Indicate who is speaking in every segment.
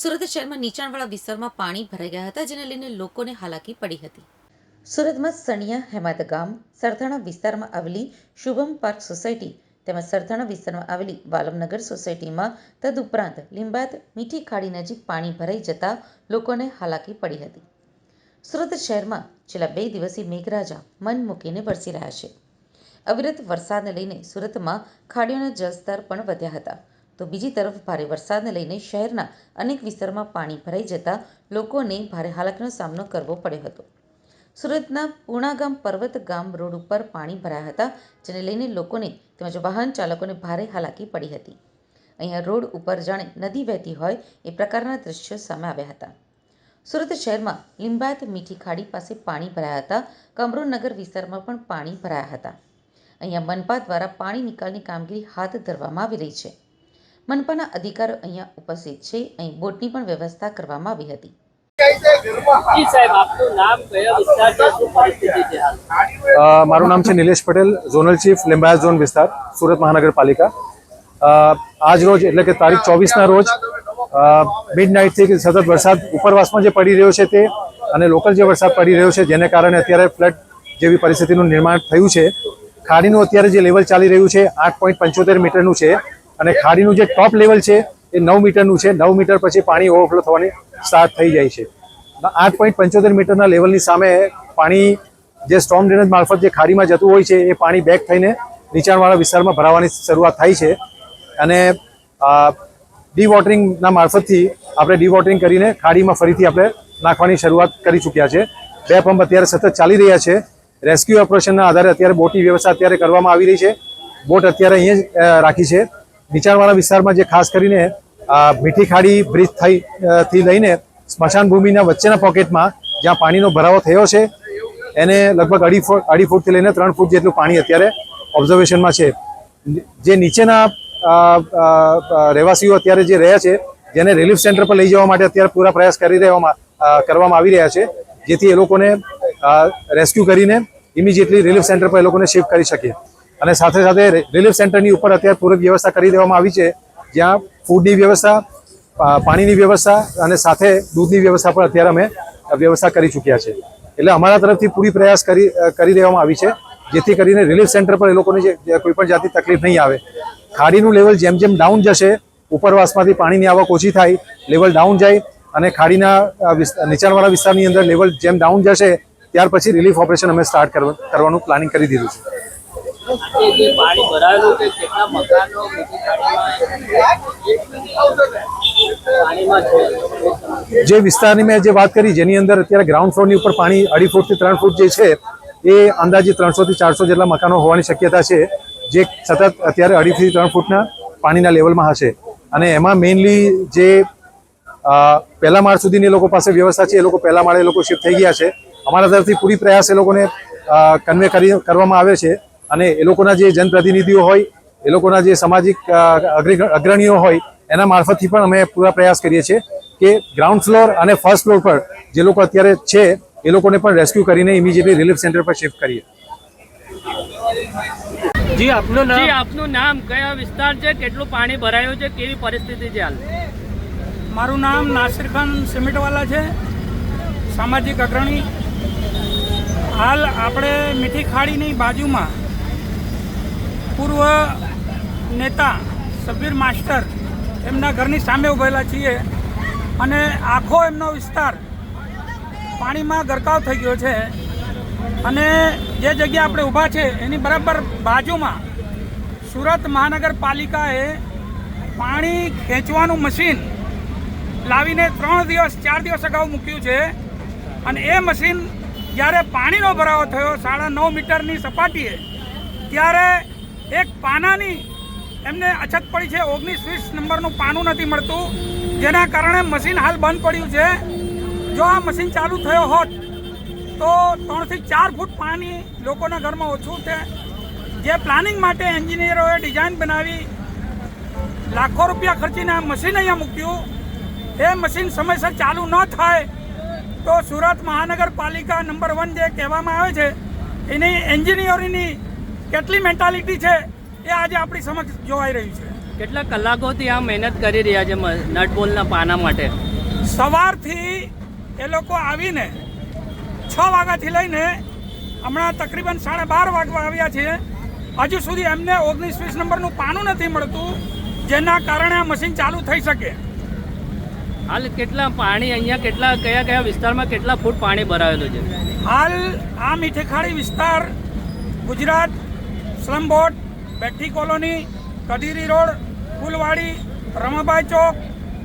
Speaker 1: સુરત શહેરમાં નીચાણવાળા વિસ્તારમાં પાણી ભરાઈ ગયા હતા, જેને લઈને લોકોને હાલાકી પડી હતી.
Speaker 2: સુરતમાં સણિયા હેમાદ ગામ, સરથાણા વિસ્તારમાં આવેલી શુભમ પાર્ક સોસાયટી તેમજ સરથાણા વિસ્તારમાં આવેલી વાલમનગર સોસાયટીમાં તદુપરાંત લીંબાત મીઠી ખાડી નજીક પાણી ભરાઈ જતા લોકોને હાલાકી પડી હતી. સુરત શહેરમાં છેલ્લા બે દિવસથી મેઘરાજા મન મૂકીને વરસી રહ્યા છે. અવિરત વરસાદને લઈને સુરતમાં ખાડીઓના જળસ્તર પણ વધ્યા હતા. તો બીજી તરફ ભારે વરસાદને લઈને શહેરના અનેક વિસ્તારોમાં પાણી ભરાઈ જતા લોકોને ભારે હાલાકીનો સામનો કરવો પડ્યો હતો. સુરતના પૂર્ણાગામ પર્વત ગામ રોડ ઉપર પાણી ભરાયા હતા, જેને લઈને લોકોને તેમજ વાહન ચાલકોને ભારે હાલાકી પડી હતી. અહીંયા રોડ ઉપર જાણે નદી વહેતી હોય એ પ્રકારના દ્રશ્યો સામે આવ્યા હતા. સુરત શહેરમાં લિંબાયત મીઠી ખાડી પાસે પાણી ભરાયા હતા કમરોનગર વિસ્તારમાં પણ પાણી ભરાયા હતા. અહીંયા મનપા દ્વારા પાણી નિકાલની કામગીરી હાથ ધરવામાં આવી રહી છે. મનપાના અધિકારો અહીંયા ઉપસ્થિત છે. અહીં બોટની પણ વ્યવસ્થા કરવામાં આવી હતી.
Speaker 3: સાહેબ આપનું નામ કયો વિસ્તાર છે શું પરિસ્થિતિ છે? હાલ
Speaker 4: અ, મારું નામ છે Nilesh Patel zonal chief Limbayat zone વિસ્તાર સુરત મહાનગરપાલિકા. આજ રોજ એટલે કે તારીખ ચોવીસના રોજ મિડ નાઇટથી સતત વરસાદ ઉપરવાસમાં જે પડી રહ્યો છે તે અને લોકલ જે વરસાદ પડી રહ્યો છે જેને કારણે અત્યારે ફ્લડ જેવી પરિસ્થિતિનું નિર્માણ થયું છે. ખાડીનું અત્યારે જે લેવલ ચાલી રહ્યું છે આઠ પોઈન્ટ પંચોતેર મીટરનું છે. અને ખાડીનું જે ટોપ લેવલ છે, એ નવ મીટરનું છે. નવ મીટર પછી પાણી ઓવરફ્લો થવાની સ્ટાર્ટ થઈ જાય છે. આઠ પોઈન્ટ પંચોતેર મીટરના લેવલની સામે પાણી જે સ્ટોમ ડ્રેનેજ મારફત જે ખાડીમાં જતું હોય છે, એ પાણી બેક થઈને નીચાણવાળા વિસ્તારમાં ભરાવાની શરૂઆત થાય છે. અને ડીવોટરિંગના મારફતથી આપણે ડીવોટરિંગ કરીને ખાડીમાં ફરીથી આપણે નાખવાની શરૂઆત કરી ચૂક્યા છે. બે પંપ અત્યારે સતત ચાલી રહ્યા છે. રેસ્ક્યુ ઓપરેશનના આધારે અત્યારે બોટની વ્યવસ્થા અત્યારે કરવામાં આવી રહી છે. બોટ અત્યારે અહીંયા રાખી છે. નીચાણવાળા વિસ્તારમાં જે ખાસ કરીને મીઠી ખાડી બ્રિજ થઈ થી લઈને સ્મશાન ભૂમિના વચ્ચેના પોકેટમાં જ્યાં પાણીનો ભરાવો થયો છે, એને લગભગ અઢી ફૂટ, અઢી ફૂટથી લઈને ત્રણ ફૂટ જેટલું પાણી અત્યારે ઓબ્ઝર્વેશનમાં છે. જે નીચેના રહેવાસીઓ અત્યારે જે રહ્યા છે, જેને રિલીફ સેન્ટર પર લઈ જવા માટે અત્યારે પૂરા પ્રયાસ કરી રહેવામાં કરવામાં આવી રહ્યા છે, જેથી એ લોકોને રેસ્ક્યુ કરીને ઇમિજિએટલી રિલીફ સેન્ટર પર એ લોકોને શિફ્ટ કરી શકીએ. અને સાથે સાથે રિલીફ સેન્ટરની ઉપર અત્યારે પૂરક વ્યવસ્થા કરી દેવામાં આવી છે, જ્યાં ફૂડની વ્યવસ્થા પાણીની વ્યવસ્થા અને સાથે દૂધની વ્યવસ્થા પણ અત્યારે અમે વ્યવસ્થા કરી ચૂક્યા છે. એટલે અમારા તરફથી પૂરી પ્રયાસ કરી કરી દેવામાં આવી છે, જેથી કરીને રિલીફ સેન્ટર પર એ લોકોને કોઈ પણ જાતની તકલીફ નહીં આવે. ખાડીનું લેવલ જેમ જેમ ડાઉન જશે, ઉપરવાસમાંથી પાણીની આવક ઓછી થાય લેવલ ડાઉન જાય અને ખાડીના નીચાણવાળા વિસ્તારની અંદર લેવલ જેમ ડાઉન જશે, ત્યાર પછી રિલીફ ઓપરેશન અમે સ્ટાર્ટ કરવાનું પ્લાનિંગ કરી દીધું છે.
Speaker 3: જે
Speaker 4: વિસ્તારની મેં જે વાત કરી, જેની અંદર અત્યારે ગ્રાઉન્ડ ફ્લોરની ઉપર પાણી અઢી ફૂટથી ત્રણ ફૂટ જે છે, એ અંદાજે ત્રણસોથી ચારસો જેટલા મકાનો હોવાની શક્યતા છે, જે સતત અત્યારે અઢીથી ત્રણ ફૂટના પાણીના લેવલમાં હશે. અને એમાં મેઇનલી જે પહેલા માળ સુધીની લોકો પાસે વ્યવસ્થા છે, એ લોકો પહેલા માળે લોકો શિફ્ટ થઈ ગયા છે. અમારા તરફથી પૂરી પ્રયાસ એ લોકોને કન્વે કરી, કરવામાં આવે છે. અને એ લોકોના જે જનપ્રતિનિધિઓ હોય એ લોકોના જે સામાજિક અગ્રણીઓ હોય એના મારફતથી પણ અમે પૂરા પ્રયાસ કરીએ છીએ કે ગ્રાઉન્ડ ફ્લોર અને ફર્સ્ટ ફ્લોર પર જે લોકો અત્યારે છે એ લોકોને પણ રેસ્ક્યુ કરીને ઇમિજિએટલી રિલીફ સેન્ટર પર શિફ્ટ કરીએ.
Speaker 3: જી આપનું નામ? જી આપનું નામ કયા વિસ્તાર છે કેટલું પાણી ભરાયું છે કેવી પરિસ્થિતિ છે હાલ?
Speaker 5: મારું નામ નાસિર ખાન સિમેન્ટવાલા છે સામાજિક અગ્રણી. હાલ આપણે મીઠી ખાડીની બાજુમાં પૂર્વ નેતા, સબીર માસ્ટર એમના ઘરની સામે ઉભેલા છીએ અને આખો એમનો વિસ્તાર પાણીમાં ગરકાવ થઈ ગયો છે અને જે જગ્યા આપણે ઊભા છે એની બરાબર બાજુમાં સુરત મહાનગરપાલિકાએ પાણી ખેંચવાનું મશીન લાવીને ત્રણ દિવસ, ચાર દિવસ અગાઉ મૂક્યું છે અને એ મશીન જ્યારે પાણીનો ભરાવો થયો, સાડા નવ મીટરની સપાટીએ, ત્યારે એક પાનાની એમને અછત પડી છે. ઓગણીસ વીસ નંબરનું પાનું નથી મળતું. જેના કારણે મશીન હાલ બંધ પડ્યું છે. જો આ મશીન ચાલુ થયો હોત, તો ત્રણથી ચાર ફૂટ પાણી લોકોના ઘરમાં ઓછું છે જે પ્લાનિંગ માટે એન્જિનિયરોએ ડિઝાઇન બનાવી, લાખો રૂપિયા ખર્ચીને આ મશીન અહીંયા મૂક્યું. એ મશીન સમયસર ચાલુ ન થાય, તો સુરત મહાનગરપાલિકા નંબર વન જે કહેવામાં આવે છે, એની એન્જિનિયરિંગની કેટલી મેન્ટાલિટી છે એ આજે આપણી સમક્ષ જોવાઈ રહ્યું છે.
Speaker 3: કેટલા કલાકોથી આ મહેનત કરી રહ્યા છે મ- નટ પાના માટે?
Speaker 5: સવારથી એ લોકો આવીને છ વાગ્યાથી લઈને હમણાં તકરીબન સાડા બાર વાગવા આવ્યા છે. હજુ સુધી એમને ઓગણીસ વીસ નંબરનું પાનું નથી મળતું જેના કારણે આ મશીન ચાલુ થઈ શકે.
Speaker 3: હાલ કેટલા પાણી અહીંયા કેટલા કયા કયા વિસ્તારમાં કેટલા ફૂટ પાણી ભરાયેલું છે?
Speaker 5: હાલ આ મીઠેખાડી વિસ્તાર Gujarat slum board Bethi colony Kadiri road Phulwadi Ramabai Chowk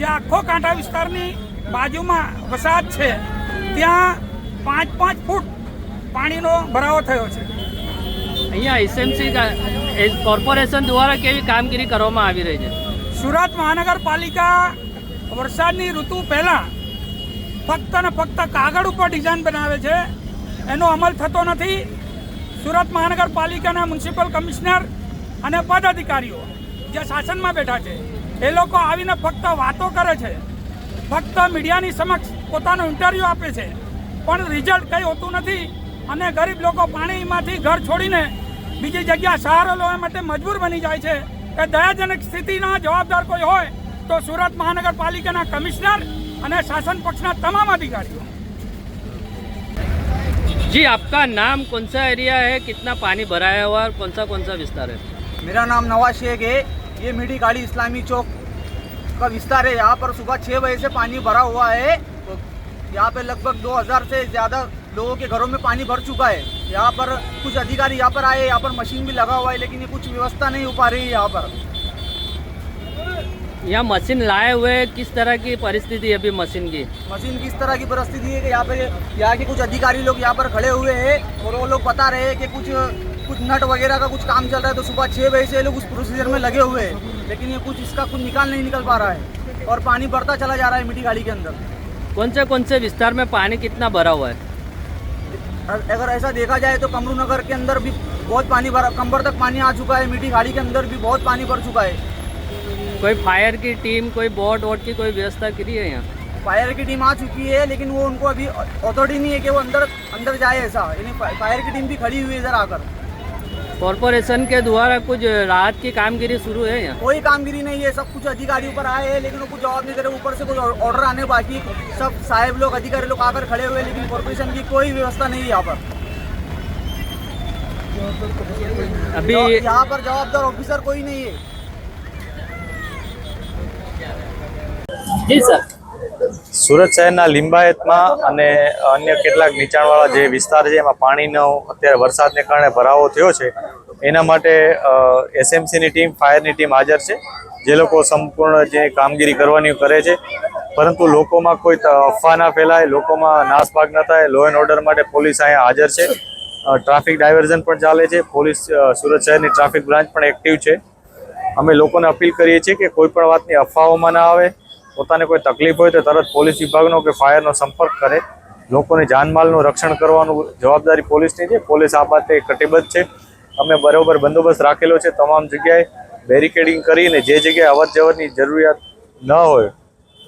Speaker 5: જે આખો કાંઠા વિસ્તારની બાજુમાં વસાહત છે ત્યાં પાંચ પાંચ ફૂટ પાણીનો ભરાવો થયો છે.
Speaker 3: અહીંયા એસએમસી કોર્પોરેશન દ્વારા કેવી કામગીરી કરવામાં આવી રહી છે?
Speaker 5: સુરત મહાનગરપાલિકા વરસાદની ઋતુ પહેલાં ફક્ત ને ફક્ત કાગળ ઉપર ડિઝાઇન બનાવે છે એનો અમલ થતો નથી. સુરત મહાનગરપાલિકાના મ્યુનિસિપલ કમિશનર અને પદાધિકારીઓ જે શાસનમાં બેઠા છે, એ લોકો આવીને ફક્ત વાતો કરે છે. ફક્ત મીડિયાની સમક્ષ પોતાનો ઇન્ટરવ્યૂ આપે છે. પણ રિઝલ્ટ કંઈ હોતું નથી અને ગરીબ લોકો પાણીમાંથી ઘર છોડીને બીજી જગ્યા સહારો લેવા માટે મજબૂર બની જાય છે કે દયાજનક સ્થિતિના જવાબદાર કોઈ હોય તો સુરત મહાનગરપાલિકાના કમિશનર અને શાસન પક્ષના તમામ અધિકારીઓ.
Speaker 3: जी, आपका नाम कौन सा एरिया है? कितना पानी हुआ है और कौन सा कौन सा विस्तार है?
Speaker 6: मेरा नाम नवाज़ शेख है। ये मीठी गाड़ी इस्लामी चौक का विस्तार है। यहाँ पर सुबह छः बजे से पानी भरा हुआ है। तो यहाँ पे लगभग 2000 से ज़्यादा लोगों के घरों में पानी भर चुका है। यहाँ पर कुछ अधिकारी यहाँ पर आए, यहाँ पर मशीन भी लगा हुआ है, लेकिन ये कुछ व्यवस्था नहीं हो पा रही है यहाँ पर।
Speaker 3: यहाँ मशीन लाए हुए किस तरह की परिस्थिति है अभी मशीन की?
Speaker 6: मशीन की इस तरह की परिस्थिति है कि यहाँ पे यहाँ के कुछ अधिकारी लोग यहाँ पर खड़े हुए हैं और वो लोग बता रहे हैं कि कुछ कुछ नट वगैरह का कुछ काम चल रहा है। तो सुबह छः बजे से लोग उस प्रोसीजर में लगे हुए हैं लेकिन ये कुछ इसका कुछ निकाल नहीं निकल पा रहा है और पानी बढ़ता चला जा रहा है मिट्टी गाड़ी के अंदर।
Speaker 3: कौन से कौन से विस्तार में पानी कितना भरा हुआ है?
Speaker 6: अगर ऐसा देखा जाए तो कमरू नगर के अंदर भी बहुत पानी भरा कंबर तक पानी आ चुका है मिट्टी गाड़ी के अंदर भी बहुत पानी भर चुका है।
Speaker 3: कोई फायर की टीम कोई बोट वोट की कोई व्यवस्था करी है यहाँ?
Speaker 6: फायर की टीम आ चुकी है लेकिन वो उनको अभी अथॉरिटी नहीं है कि वो अंदर अंदर जाए ऐसा। यानी फायर की टीम भी खड़ी हुई है इधर आकर।
Speaker 3: कॉरपोरेशन के द्वारा कुछ राहत की कामगिरी शुरू है यहाँ?
Speaker 6: कोई कामगिरी नहीं है सब कुछ अधिकारी ऊपर आए हैं लेकिन वो कुछ जवाब नहीं दे रहे ऊपर से कुछ ऑर्डर आने बाकी। सब साहेब लोग अधिकारी लोग आकर खड़े हुए लेकिन कॉर्पोरेशन की कोई व्यवस्था नहीं है यहाँ पर।
Speaker 3: अभी
Speaker 6: यहाँ पर जवाबदार ऑफिसर कोई नहीं है।
Speaker 7: સુરત શહેરના લિંબાયતમાં અને અન્ય કેટલાક નીચાણવાળા જે વિસ્તાર છે, એમાં પાણીનો અત્યારે વરસાદને કારણે ભરાવો થયો છે, એના માટે એસએમસીની ટીમ, ફાયરની ટીમ હાજર છે, જે લોકો સંપૂર્ણ જે કામગીરી કરવાની કરે છે, પરંતુ લોકોમાં કોઈ અફવા ના ફેલાય, લોકોમાં નાસભાગ ન થાય લો એન્ડ ઓર્ડર માટે પોલીસ અહીંયા હાજર છે ટ્રાફિક ડાયવર્ઝન પણ ચાલે છે, પોલીસ સુરત શહેરની ટ્રાફિક બ્રાન્ચ પણ એક્ટિવ છે, અમે લોકોને અપીલ કરીએ છીએ કે કોઈ પણ વાતની અફવાઓમાં ના આવે પોતાને કોઈ તકલીફ હોય તો તરત પોલીસ વિભાગનો કે ફાયરનો સંપર્ક કરે. લોકોની જાનમાલનું રક્ષણ કરવાનું જવાબદારી પોલીસની છે. પોલીસ આ બાબતે કટિબદ્ધ છે. અમે બરોબર બંદોબસ્ત રાખેલો છે તમામ જગ્યાએ. બેરિકેડિંગ કરીને જે જગ્યાએ અવર જવરની જરૂરિયાત ન હોય,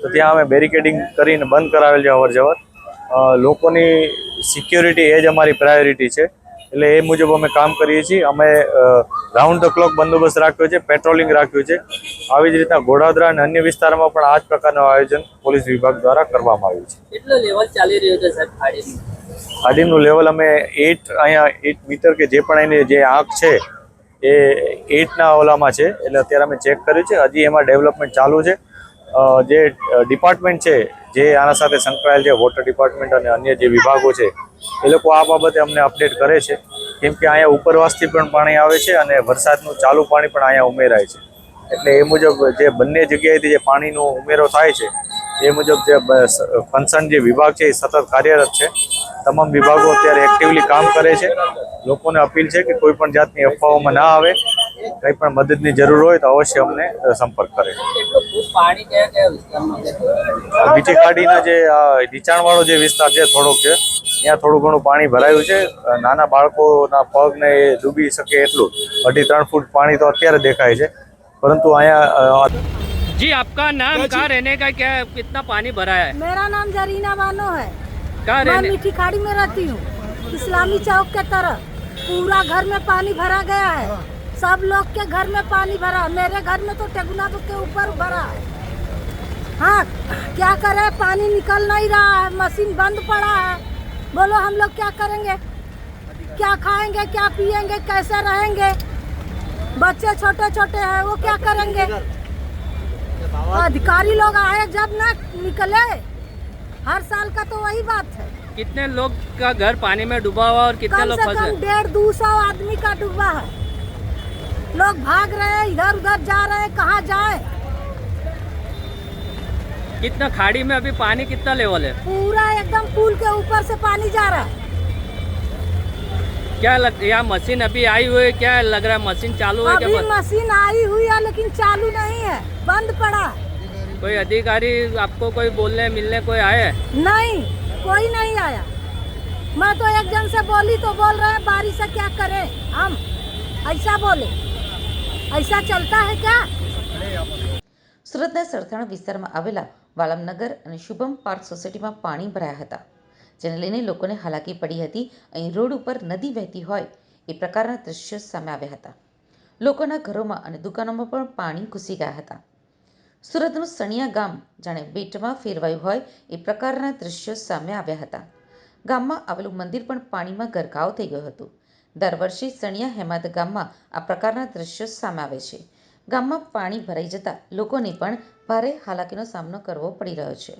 Speaker 7: તો ત્યાં અમે બેરિકેડિંગ કરીને બંધ કરાવેલ છે અવર લોકોની સિક્યોરિટી એ જ અમારી પ્રાયોરિટી છે. એટલે એ મુજબ અમે કામ કરીએ છીએ. અમે રાઉન્ડ ધ ક્લોક બંદોબસ્ત રાખ્યો છે પેટ્રોલિંગ રાખ્યું છે. આવી જ રીતના ઘોડાદરા અને અન્ય વિસ્તારમાં પણ આ જ પ્રકારનું આયોજન પોલીસ વિભાગ દ્વારા કરવામાં આવ્યું છે.
Speaker 3: કેટલો લેવલ ચાલી રહ્યો છે સાહેબ ખાડી
Speaker 7: ખાડીનું લેવલ અમે એટ અહીંયા એટ મીટર કે જે પણ એની જે આંખ છે એ એટના ઓલામાં છે. એટલે અત્યારે અમે ચેક કર્યું છે. હજી એમાં ડેવલપમેન્ટ ચાલુ છે. જે ડિપાર્ટમેન્ટ છે જે આના સાથે સંકળાયેલ છે વોટર ડિપાર્ટમેન્ટ અને અન્ય જે વિભાગો છે એ લોકો આ બાબતે અમને અપડેટ કરે છે. કેમ કે અહીંયા ઉપરવાસથી પણ પાણી આવે છે અને વરસાદનું ચાલુ પાણી પણ અહીંયા ઉમેરાય છે. એટલે એ મુજબ જે બંને જગ્યાએથી જે પાણીનો ઉમેરો થાય છે એ મુજબ જે કન્સર્ન જે વિભાગ છે એ સતત કાર્યરત છે. તમામ વિભાગો અત્યારે એક્ટિવલી કામ કરે છે. લોકોને અપીલ છે કે કોઈ પણ જાતની અફવાઓમાં ના આવે. કંઈ પણ મદદની જરૂર હોય તો અવશ્ય અમને સંપર્ક કરે. બીજી ખાડીના જે આ નીચાણવાળો જે વિસ્તાર છે થોડોક છે ત્યાં થોડું ઘણું પાણી ભરાયું છે અ, નાના બાળકોના પગને એ ડૂબી શકે એટલું અઢી ત્રણ ફૂટ પાણી તો અત્યારે દેખાય છે પરંતુ અહીંયા અ,
Speaker 3: जी आपका नाम कहाँ रहने का क्या कितना पानी भरा है
Speaker 8: मेरा नाम जरीना बानो है
Speaker 3: कहाँ
Speaker 8: मैं
Speaker 3: रहने
Speaker 8: मीठी खाड़ी में रहती हूँ इस्लामी चौक के तरफ पूरा घर में पानी भरा गया है सब लोग के घर में पानी भरा मेरे घर में तो टेगुना के ऊपर भरा है हाँ क्या करें पानी निकल नहीं रहा है मशीन बंद पड़ा है बोलो हम लोग क्या करेंगे? क्या खाएँगे क्या पिएँगे कैसे रहेंगे? बच्चे छोटे छोटे हैं वो क्या करेंगे? अधिकारी लोग आए जब ना निकले हर साल का तो वही बात है।
Speaker 3: कितने लोग का घर पानी में डूबा हुआ और कितने लोग फंसे?
Speaker 8: डेढ़ दो सौ आदमी का डूबा है। लोग भाग रहे हैं इधर उधर जा रहे हैं कहाँ जाए?
Speaker 3: कितना खाड़ी में अभी पानी कितना लेवल है
Speaker 8: पूरा एकदम पुल के ऊपर से पानी जा रहा है
Speaker 3: क्या लग यहाँ मशीन अभी आई हुई है क्या लग रहा है मशीन चालू है क्या
Speaker 8: अभी
Speaker 3: बंद?
Speaker 8: मशीन आई हुई है लेकिन चालू नहीं है बंद पड़ा है।
Speaker 3: कोई अधिकारी आपको कोई बोलने मिलने कोई आए हैं
Speaker 8: नहीं कोई नहीं आया मैं तो एक जन से बोली तो बोल रहे हैं बारिश से क्या करें हम ऐसा बोले ऐसा चलता है क्या
Speaker 2: સુરતના સરથાણા વિસ્તારમાં આવેલા વાલમનગર અને શુભમ પાર્ક સોસાયટીમાં પાણી ભરાયા હતા. જેને લઈને લોકોને હાલાકી પડી હતી. અહીં રોડ ઉપર નદી વહેતી હોય એ પ્રકારના દૃશ્યો સામે આવ્યા હતા. લોકોના ઘરોમાં અને દુકાનોમાં પણ પાણી ઘૂસી ગયા હતા. સુરતનું સણિયા ગામ જાણે બેટમાં ફેરવાયું હોય એ પ્રકારના દૃશ્યો સામે આવ્યા હતા. ગામમાં આવેલું મંદિર પણ પાણીમાં ગરકાવ થઈ ગયું હતું. દર વર્ષે સણિયા હેમાદ ગામમાં આ પ્રકારના દૃશ્યો સામે આવે છે. ગામમાં પાણી ભરાઈ જતાં લોકોને પણ ભારે હાલાકીનો સામનો કરવો પડી રહ્યો છે.